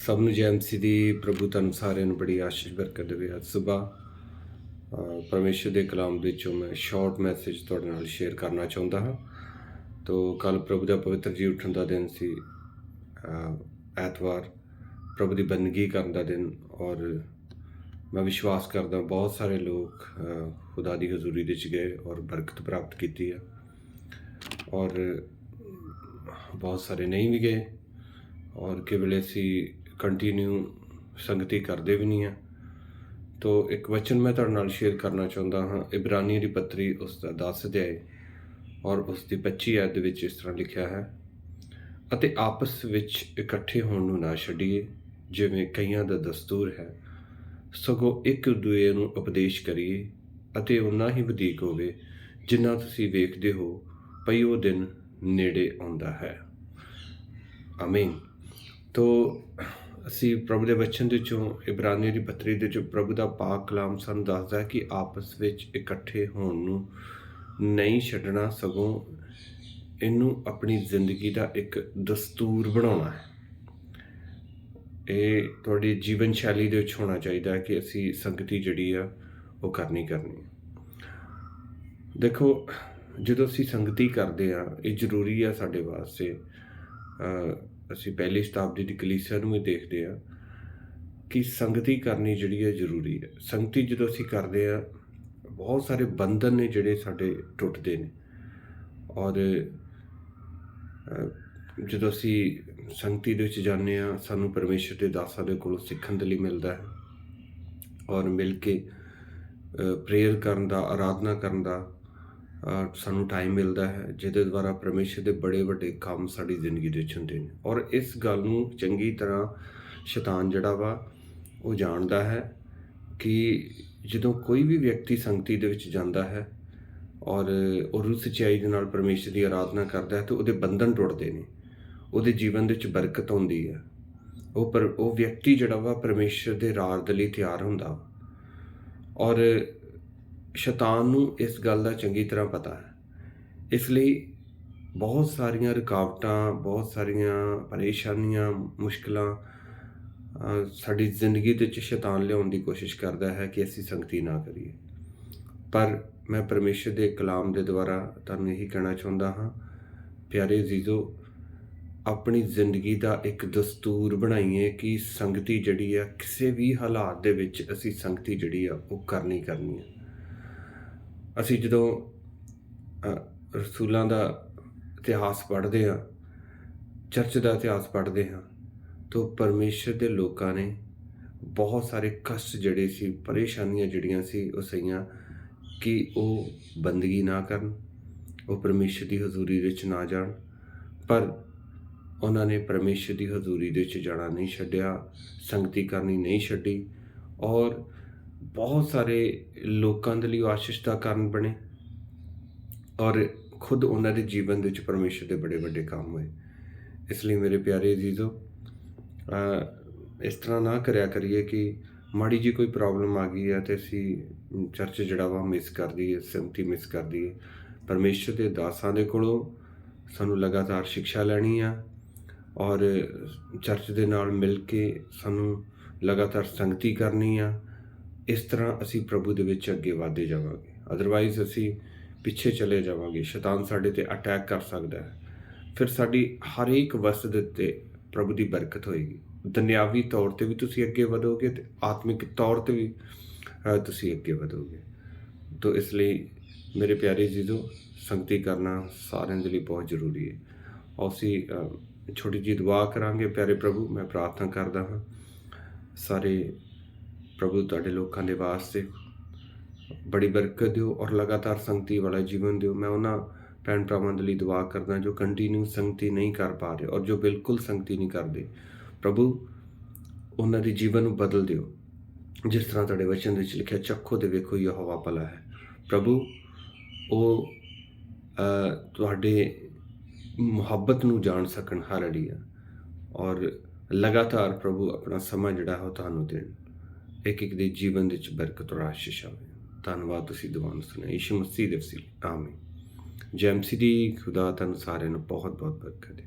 ਸਭ ਨੂੰ ਜੈ ਮਸੀਹ ਦੀ ਪ੍ਰਭੂ ਤੁਹਾਨੂੰ ਸਾਰਿਆਂ ਨੂੰ ਬੜੀ ਆਸ਼ੀਸ਼ ਬਰਕਤ ਦੇਵੇ ਅੱਜ ਸਵੇਰ। ਪਰਮੇਸ਼ਰ ਦੇ ਕਲਾਮ ਵਿੱਚੋਂ ਮੈਂ ਸ਼ਾਰਟ ਮੈਸੇਜ ਤੁਹਾਡੇ ਨਾਲ ਸ਼ੇਅਰ ਕਰਨਾ ਚਾਹੁੰਦਾ ਹਾਂ। ਤੋ ਕੱਲ ਪ੍ਰਭੂ ਦਾ ਪਵਿੱਤਰ ਜੀ ਉੱਠਣ ਦਾ ਦਿਨ ਸੀ। ਐਤਵਾਰ ਪ੍ਰਭੂ ਦੀ ਬੰਦਗੀ ਕਰਨ ਦਾ ਦਿਨ ਔਰ ਮੈਂ ਵਿਸ਼ਵਾਸ ਕਰਦਾ ਬਹੁਤ ਸਾਰੇ ਲੋਕ ਖੁਦਾ ਦੀ ਹਜ਼ੂਰੀ ਵਿੱਚ ਗਏ ਔਰ ਬਰਕਤ ਪ੍ਰਾਪਤ ਕੀਤੀ ਹੈ। ਔਰ ਬਹੁਤ ਸਾਰੇ ਨਹੀਂ ਵੀ ਗਏ। ਔਰ ਕਿਵਲੇ ਅਸੀਂ ਕੰਟੀਨਿਊ ਸੰਗਤੀ ਕਰਦੇ ਵੀ ਨਹੀਂ ਆ। ਤੋ ਇੱਕ ਵਚਨ ਮੈਂ ਤੁਹਾਡੇ ਨਾਲ ਸ਼ੇਅਰ ਕਰਨਾ ਚਾਹੁੰਦਾ ਹਾਂ। ਇਬਰਾਨੀ ਦੀ ਪੱਤਰੀ ਉਸ ਦਾ 10 ਅਧਿਆਇ ਔਰ ਉਸ ਦੀ 25 ਆਇਤ ਵਿੱਚ ਇਸ ਤਰ੍ਹਾਂ ਲਿਖਿਆ ਹੈ, ਅਤੇ ਆਪਸ ਵਿੱਚ ਇਕੱਠੇ ਹੋਣ ਨੂੰ ਨਾ ਛੱਡੀਏ, ਜਿਵੇਂ ਕਈਆਂ ਦਾ ਦਸਤੂਰ ਹੈ। ਸਗੋਂ ਇੱਕ ਦੂਏ ਨੂੰ ਉਪਦੇਸ਼ ਕਰੀਏ ਅਤੇ ਉਨਾ ਹੀ ਵਧੇਕ ਹੋਵੇ ਜਿੰਨਾ ਤੁਸੀਂ ਵੇਖਦੇ ਹੋ ਪਈ ਉਹ ਦਿਨ ਨੇੜੇ ਆਉਂਦਾ ਹੈ। ਆਮੀਨ ਤੋ ਅਸੀਂ ਪ੍ਰਭੂ ਦੇ ਵਚਨ ਦੇ ਚੋਂ ਇਬਰਾਨੀ ਦੀ ਪੱਤਰੀ ਦੇ ਚੋਂ ਪ੍ਰਭੂ ਦਾ ਪਾਕ ਕਲਾਮ ਸਾਨੂੰ ਦੱਸਦਾ ਕਿ ਆਪਸ ਵਿੱਚ ਇਕੱਠੇ ਹੋਣ ਨੂੰ ਨਹੀਂ ਛੱਡਣਾ ਸਗੋਂ ਇਹਨੂੰ ਆਪਣੀ ਜ਼ਿੰਦਗੀ ਦਾ ਇੱਕ ਦਸਤੂਰ ਬਣਾਉਣਾ ਹੈ। ਇਹ ਤੁਹਾਡੀ ਜੀਵਨ ਸ਼ੈਲੀ ਦੇ ਵਿੱਚ ਹੋਣਾ ਚਾਹੀਦਾ ਹੈ ਕਿ ਅਸੀਂ ਸੰਗਤੀ ਜਿਹੜੀ ਆ ਉਹ ਕਰਨੀ ਕਰਨੀ ਦੇਖੋ, ਜਦੋਂ ਅਸੀਂ ਸੰਗਤੀ ਕਰਦੇ ਆ ਇਹ ਜ਼ਰੂਰੀ ਆ ਸਾਡੇ ਵਾਸਤੇ। ਅਸੀਂ ਪਹਿਲੀ ਸ਼ਤਾਬਦੀ ਦੀ ਕਲੀਸਿਆ ਨੂੰ ਵੀ ਦੇਖਦੇ ਆ ਕਿ ਸੰਗਤੀ ਕਰਨੀ ਜਿਹੜੀ ਹੈ ਜ਼ਰੂਰੀ ਹੈ। ਸੰਗਤੀ ਜਦੋਂ ਅਸੀਂ ਕਰਦੇ ਆ ਬਹੁਤ ਸਾਰੇ ਬੰਧਨ ਨੇ ਜਿਹੜੇ ਸਾਡੇ ਟੁੱਟਦੇ ਨੇ। ਔਰ ਜਦੋਂ ਅਸੀਂ ਸੰਗਤੀ ਦੇ ਵਿੱਚ ਜਾਂਦੇ ਆ ਸਾਨੂੰ ਪਰਮੇਸ਼ਰ ਦੇ ਦਾਸਾਂ ਦੇ ਕੋਲੋਂ ਸਿੱਖਣ ਦੇ ਲਈ ਮਿਲਦਾ ਹੈ। ਔਰ ਮਿਲ ਕੇ ਪ੍ਰੇਅਰ ਕਰਨ ਦਾ ਆਰਾਧਨਾ ਕਰਨ ਦਾ ਸਾਨੂੰ ਟਾਈਮ ਮਿਲਦਾ ਹੈ, ਜਿਹਦੇ ਦੁਆਰਾ ਪਰਮੇਸ਼ਰ ਦੇ ਬੜੇ ਵੱਡੇ ਕੰਮ ਸਾਡੀ ਜ਼ਿੰਦਗੀ ਦੇ ਵਿੱਚ ਹੁੰਦੇ ਨੇ। ਔਰ ਇਸ ਗੱਲ ਨੂੰ ਚੰਗੀ ਤਰ੍ਹਾਂ ਸ਼ੈਤਾਨ ਜਿਹੜਾ ਵਾ, ਉਹ ਜਾਣਦਾ ਹੈ ਕਿ ਜਦੋਂ ਕੋਈ ਵੀ ਵਿਅਕਤੀ ਸੰਗਤੀ ਦੇ ਵਿੱਚ ਜਾਂਦਾ ਹੈ ਔਰ ਉਹ ਰੂਹ ਸੱਚਾਈ ਦੇ ਨਾਲ ਪਰਮੇਸ਼ਰ ਦੀ ਆਰਾਧਨਾ ਕਰਦਾ ਹੈ, ਤਾਂ ਉਹਦੇ ਬੰਧਨ ਟੁੱਟਦੇ ਨੇ। ਉਹਦੇ ਜੀਵਨ ਦੇ ਵਿੱਚ ਬਰਕਤ ਆਉਂਦੀ ਹੈ। ਉਹ ਪਰ, ਉਹ ਵਿਅਕਤੀ ਜਿਹੜਾ ਵਾ ਪਰਮੇਸ਼ਰ ਦੇ ਰਾਰ ਦੇ ਲਈ ਤਿਆਰ ਹੁੰਦਾ ਵਾ। ਔਰ ਸ਼ੈਤਾਨ ਨੂੰ ਇਸ ਗੱਲ ਦਾ ਚੰਗੀ ਤਰ੍ਹਾਂ ਪਤਾ ਹੈ। ਇਸ ਲਈ ਬਹੁਤ ਸਾਰੀਆਂ ਰੁਕਾਵਟਾਂ, ਬਹੁਤ ਸਾਰੀਆਂ ਪਰੇਸ਼ਾਨੀਆਂ, ਮੁਸ਼ਕਲਾਂ ਸਾਡੀ ਜ਼ਿੰਦਗੀ ਦੇ ਵਿੱਚ ਸ਼ੈਤਾਨ ਲਿਆਉਣ ਦੀ ਕੋਸ਼ਿਸ਼ ਕਰਦਾ ਹੈ ਕਿ ਅਸੀਂ ਸੰਗਤੀ ਨਾ ਕਰੀਏ। ਪਰ ਮੈਂ ਪਰਮੇਸ਼ਰ ਦੇ ਕਲਾਮ ਦੇ ਦੁਆਰਾ ਤੁਹਾਨੂੰ ਇਹੀ ਕਹਿਣਾ ਚਾਹੁੰਦਾ ਹਾਂ, ਪਿਆਰੇ ਜੀਜ਼ੋ ਆਪਣੀ ਜ਼ਿੰਦਗੀ ਦਾ ਇੱਕ ਦਸਤੂਰ ਬਣਾਈਏ ਕਿ ਸੰਗਤੀ ਜਿਹੜੀ ਆ ਕਿਸੇ ਵੀ ਹਾਲਾਤ ਦੇ ਵਿੱਚ ਅਸੀਂ ਸੰਗਤੀ ਜਿਹੜੀ ਆ, ਉਹ ਕਰਨੀ ਕਰਨੀ ਹੈ। ਅਸੀਂ ਜਦੋਂ ਰਸੂਲਾਂ ਦਾ ਇਤਿਹਾਸ ਪੜ੍ਹਦੇ ਹਾਂ, ਚਰਚ ਦਾ ਇਤਿਹਾਸ ਪੜ੍ਹਦੇ ਹਾਂ, ਤਾਂ ਪਰਮੇਸ਼ਰ ਦੇ ਲੋਕਾਂ ਨੇ ਬਹੁਤ ਸਾਰੇ ਕਸ਼ਟ ਜਿਹੜੇ ਸੀ, ਪਰੇਸ਼ਾਨੀਆਂ ਜਿਹੜੀਆਂ ਸੀ, ਉਹ ਸਹੀਆਂ ਕਿ ਉਹ ਬੰਦਗੀ ਨਾ ਕਰਨ, ਉਹ ਪਰਮੇਸ਼ਰ ਦੀ ਹਜ਼ੂਰੀ ਵਿੱਚ ਨਾ ਜਾਣ। ਪਰ ਉਹਨਾਂ ਨੇ ਪਰਮੇਸ਼ਰ ਦੀ ਹਜ਼ੂਰੀ ਦੇ ਵਿੱਚ ਜਾਣਾ ਨਹੀਂ ਛੱਡਿਆ, ਸੰਗਤੀ ਕਰਨੀ ਨਹੀਂ ਛੱਡੀ ਔਰ ਬਹੁਤ ਸਾਰੇ ਲੋਕਾਂ ਦੇ ਲਈ ਉਹ ਆਸ਼ੀਸ਼ ਦਾ ਕਾਰਨ ਬਣੇ ਔਰ ਖੁਦ ਉਹਨਾਂ ਦੇ ਜੀਵਨ ਦੇ ਵਿੱਚ ਪਰਮੇਸ਼ਰ ਦੇ ਬੜੇ ਵੱਡੇ ਕੰਮ ਹੋਏ। ਇਸ ਲਈ ਮੇਰੇ ਪਿਆਰੇ ਜੀਜ਼ੋ ਇਸ ਤਰ੍ਹਾਂ ਨਾ ਕਰਿਆ ਕਰੀਏ ਕਿ ਮਾੜੀ ਜੀ ਕੋਈ ਪ੍ਰੋਬਲਮ ਆ ਗਈ ਹੈ ਤੇ ਅਸੀਂ ਚਰਚ ਜਿਹੜਾ ਵਾ ਮਿਸ ਕਰ ਦਈਏ, ਸੰਗਤੀ ਮਿਸ ਕਰ ਦਈਏ। ਪਰਮੇਸ਼ਰ ਦੇ ਦਾਸਾਂ ਦੇ ਕੋਲੋਂ ਸਾਨੂੰ ਲਗਾਤਾਰ ਸਿੱਖਿਆ ਲੈਣੀ ਆ ਔਰ ਚਰਚ ਦੇ ਨਾਲ ਮਿਲ ਕੇ ਸਾਨੂੰ ਲਗਾਤਾਰ ਸੰਗਤੀ ਕਰਨੀ ਆ। ਇਸ ਤਰ੍ਹਾਂ ਅਸੀਂ ਪ੍ਰਭੂ ਦੇ ਵਿੱਚ ਅੱਗੇ ਵਧਦੇ ਜਾਵਾਂਗੇ। ਅਦਰਵਾਈਜ਼ ਅਸੀਂ ਪਿੱਛੇ ਚਲੇ ਜਾਵਾਂਗੇ। ਸ਼ੈਤਾਨ ਸਾਡੇ ਤੇ ਅਟੈਕ ਕਰ ਸਕਦਾ ਹੈ। ਫਿਰ ਸਾਡੀ ਹਰੇਕ ਵਸਤ ਦੇ ਉੱਤੇ ਪ੍ਰਭੂ ਦੀ ਬਰਕਤ ਹੋਏਗੀ। ਦੁਨਿਆਵੀ ਤੌਰ ਤੇ ਵੀ ਤੁਸੀਂ ਅੱਗੇ ਵਧੋਗੇ ਤੇ ਆਤਮਿਕ ਤੌਰ ਤੇ ਵੀ ਤੁਸੀਂ ਅੱਗੇ ਵਧੋਗੇ। ਤੋ ਇਸ ਲਈ ਮੇਰੇ ਪਿਆਰੇ ਜੀਜੋ, ਸੰਗਤੀ ਕਰਨਾ ਸਾਰਿਆਂ ਦੇ ਲਈ ਬਹੁਤ ਜ਼ਰੂਰੀ ਹੈ। ਅਸੀਂ ਛੋਟੀ ਜਿਹੀ ਦੁਆ ਕਰਾਂਗੇ। ਪਿਆਰੇ ਪ੍ਰਭੂ, ਮੈਂ ਪ੍ਰਾਰਥਨਾ ਕਰਦਾ ਹਾਂ। ਸਾਰੇ ਪ੍ਰਭੂ ਤੁਹਾਡੇ ਲੋਕਾਂ ਦੇ ਵਾਸਤੇ ਬੜੀ ਬਰਕਤ ਦਿਓ ਔਰ ਲਗਾਤਾਰ ਸੰਗਤੀ ਵਾਲਾ ਜੀਵਨ ਦਿਓ। ਮੈਂ ਉਹਨਾਂ ਭੈਣ ਭਰਾਵਾਂ ਦੇ ਲਈ ਦੁਆ ਕਰਦਾ ਜੋ ਕੰਟੀਨਿਊ ਸੰਗਤੀ ਨਹੀਂ ਕਰ ਪਾ ਰਹੇ ਔਰ ਜੋ ਬਿਲਕੁਲ ਸੰਗਤੀ ਨਹੀਂ ਕਰਦੇ। ਪ੍ਰਭੂ, ਉਹਨਾਂ ਦੇ ਜੀਵਨ ਨੂੰ ਬਦਲ ਦਿਓ। ਜਿਸ ਤਰ੍ਹਾਂ ਤੁਹਾਡੇ ਵਚਨ ਵਿੱਚ ਲਿਖਿਆ, ਚੱਖੋ ਤੇ ਵੇਖੋ ਯਹੋਵਾ ਭਲਾ ਹੈ। ਪ੍ਰਭੂ, ਉਹ ਤੁਹਾਡੇ ਮੁਹੱਬਤ ਨੂੰ ਜਾਣ ਸਕਣ ਹਰ ਅੜੀਆ ਔਰ ਲਗਾਤਾਰ ਪ੍ਰਭੂ ਆਪਣਾ ਸਮਾਂ ਜਿਹੜਾ ਹੈ ਉਹ ਤੁਹਾਨੂੰ ਦੇਣ। ਇੱਕ ਇੱਕ ਦੇ ਜੀਵਨ ਦੇ ਵਿੱਚ ਬਰਕਤ ਔਰ ਆਸ਼ੀਸ਼ ਆਵੇ। ਧੰਨਵਾਦ ਤੁਸੀਂ ਦੁਆ ਸੁਣਿਆ। ਯਿਸੂ ਮਸੀਹ ਦੇ ਵਸੀਲੇ। ਆਮੀਨ। ਜੈ ਦੀ ਖੁਦਾ ਤੁਹਾਨੂੰ ਸਾਰਿਆਂ ਨੂੰ ਬਹੁਤ ਬਹੁਤ ਬਰਕਤ ਦੇ।